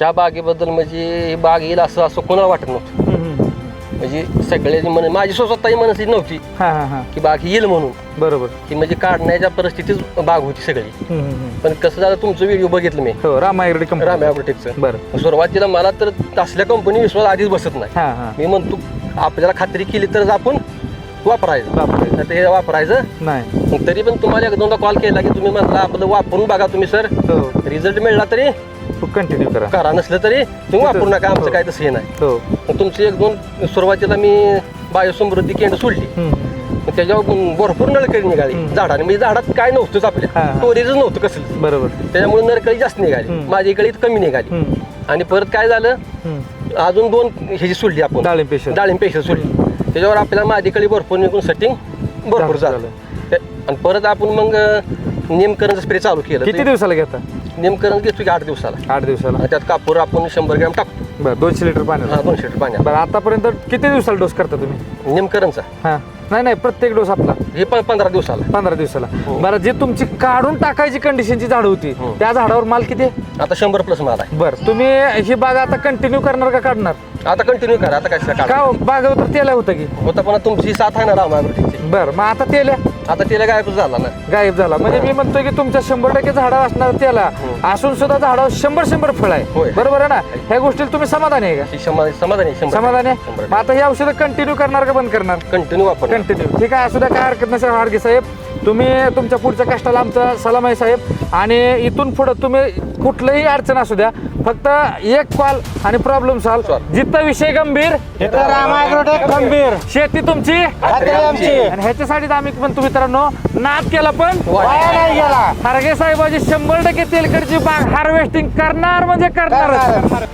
ह्या बागेबद्दल म्हणजे ही बाग येईल असं असं कोणाला वाटत नव्हतं. हम्म. म्हणजे सगळ्याची मन माझी स्वतःही मनस्थिती नव्हती हा हा हा. की बाग येईल म्हणून. बरोबर. की म्हणजे काढण्याच्या परिस्थितीच बाग होती सगळी. हम्म, हम्म, हम्म. पण कसं झालं तुमचं व्हिडिओ बघितलं मी. हो रामायगडी कंपनी राम ॲग्रोटेकचं बरं. सुरुवातीला मला तर असल्या कंपनी विश्वास आधीच बसत नाही. हा हा. मी म्हणतो आपल्याला खात्री केली तरच आपण वापरायचं. बापरे. हे वापरायचं. नाही. मग तरी पण तुम्हाला एक दोनदा कॉल केला की तुम्ही म्हणला आपलं वापरून बघा तुम्ही सर हो. रिझल्ट मिळला तरी कंटिन्यू करा. करा नसलं तरी तुम्ही वापरू नका आमचं हो. काय तसं हे नाही. हो. मग तुमची एक दोन सुरुवातीला मी बायोसमृद्धी केंद्र सोडली. मग त्याच्यावर भरपूर नळकळी निघाली. झाडाने म्हणजे झाडात काय नव्हतंच आपल्या हा. स्टोरेजच नव्हतं कसलं. बरोबर. त्याच्यामुळे नरकळी जास्त निघाली. हम्म. माझी कळीत कमी निघाली. हम्म, आणि परत काय झालं? हम्म. अजून दोन ह्याची सोडली आपण. डाळिंब पेशल. डाळिंब पेशल सोडली. त्याच्यावर आपल्याला माझी कळी भरपूर निघून सेटिंग भरपूर झालं, आणि परत आपण मग नेमकरणचं स्प्रे चालू केलं. किती ते दिवसाला घेता? नेमकरण घेतो की आठ दिवसाला? आठ दिवसाला. आणि त्यात कापूर आपण शंभर ग्रॅम टाकतो. बरं दोनशे लिटर पाण्याला हा दोनशे लिटर पाण्यात बरं आतापर्यंत किती दिवसाला डोस करता तुम्ही? नेमकरणचा हा. नाही नाही प्रत्येक डोस आपला. हे पण पंधरा दिवसाला. पंधरा दिवसाला. हो. बरं जे तुमची काढून टाकायची कंडिशनची झाड होती हो. त्या झाडावर माल किती आहे? आता शंभर प्लस माल आहे. बरं तुम्ही ही बाग आता कंटिन्यू करणार का काढणार? आता कंटिन्यू करा आता काय का हो? बागावर तर तेल्या होतं की? होता पण तुमची साथ आहे ना रामागृतीची बरं मग आता तेल्या आता तिला गायब झाला ना. गायब झाला. म्हणजे मी म्हणतोय की तुमच्या शंभर टक्के झाडावर असणार त्याला. हो. असून सुद्धा झाडावर शंभर शंभर फळ आहे. होय. बरोबर आहे ना? ह्या गोष्टीला तुम्ही समाधानी आहे ही शंभर समाधानी का समाधानी आहे? मग आता ही औषधं कंटिन्यू करणार का बंद करणार? कंटिन्यू वापर कंटिन्यू ठीक आहे असू द्या काय हरकत नसेल हाडगे साहेब तुम्ही तुमच्या पुढच्या कष्टाला आमचा सलाम आहे साहेब. आणि इथून पुढं तुम्ही कुठलंही अडचण असू द्या फक्त एक कॉल आणि प्रॉब्लेम सॉल्व Solve. जिथं विषय गंभीर गंभीर. शेती तुमची आणि ह्याच्यासाठी आम्ही पण तुम्ही मित्रांनो नाद केला पण वाया नाही गेला. खारगे साहेबाची शंभर टक्के तेलकडची बाग हार्वेस्टिंग करणार म्हणजे करणार करणार.